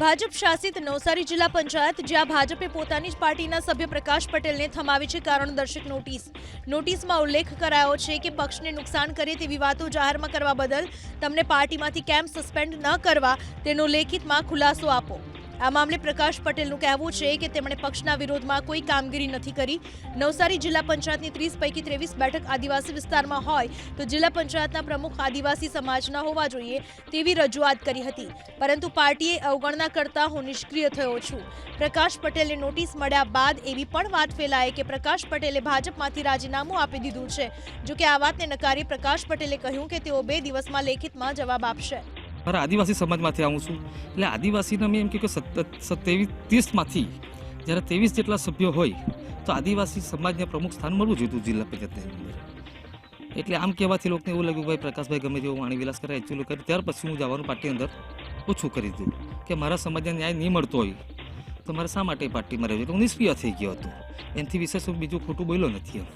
ભાજપ શાસિત નવસારી જિલ્લા પંચાયત, જ્યાં ભાજપે પોતાની જ પાર્ટીના સભ્ય પ્રકાશ પટેલને થમાવી છે કારણદર્શક નોટિસ. નોટિસમાં ઉલ્લેખ કરાયો છે કે પક્ષને નુકસાન કરે તેવી વાતો જાહેરમાં કરવા બદલ તમને પાર્ટીમાંથી કેમ સસ્પેન્ડ ન કરવા તેનો લેખિતમાં ખુલાસો આપો. આ મામલે પ્રકાશ પટેલનું કહેવું છે કે તેમણે પક્ષના વિરોધમાં કોઈ કામગીરી નથી કરી. નવસારી જિલ્લા પંચાયતની ત્રીસ પૈકી ત્રેવીસ બેઠક આદિવાસી વિસ્તારમાં હોય તો જિલ્લા પંચાયતના પ્રમુખ આદિવાસી સમાજના હોવા જોઈએ તેવી રજૂઆત કરી હતી. પરંતુ પાર્ટીએ અવગણના કરતા હું નિષ્ક્રિય થયો છું. પ્રકાશ પટેલને નોટિસ મળ્યા બાદ એવી પણ વાત ફેલાય કે પ્રકાશ પટેલે ભાજપમાંથી રાજીનામું આપી દીધું છે. જોકે આ વાતને નકારી પ્રકાશ પટેલે કહ્યું કે તેઓ બે દિવસમાં લેખિતમાં જવાબ આપશે. મારા આદિવાસી સમાજમાંથી આવું છું. એટલે આદિવાસીના મેં એમ કહ્યું કે સત્યાવીસ ત્રીસમાંથી જ્યારે ત્રેવીસ જેટલા સભ્યો હોય, તો આદિવાસી સમાજને પ્રમુખ સ્થાન મળવું જોઈતું જિલ્લા પંચાયતની અંદર. એટલે આમ કહેવાથી લોકોને એવું લાગ્યું, ભાઈ પ્રકાશભાઈ ગમે તેવો વાણી વિલાસ કરે એકચ્યુઅલી કરી. ત્યાર પછી હું જવાનું પાર્ટી અંદર ઓછું કરી દીધું કે મારા સમાજને ન્યાય નહીં મળતો હોય, તો મારે શા માટે પાર્ટીમાં રહેવું? એટલે હું નિષ્ક્રિય થઈ ગયો હતો. એનાથી વિશેષ હું બીજું ખોટું બોલ્યો નથી એમ.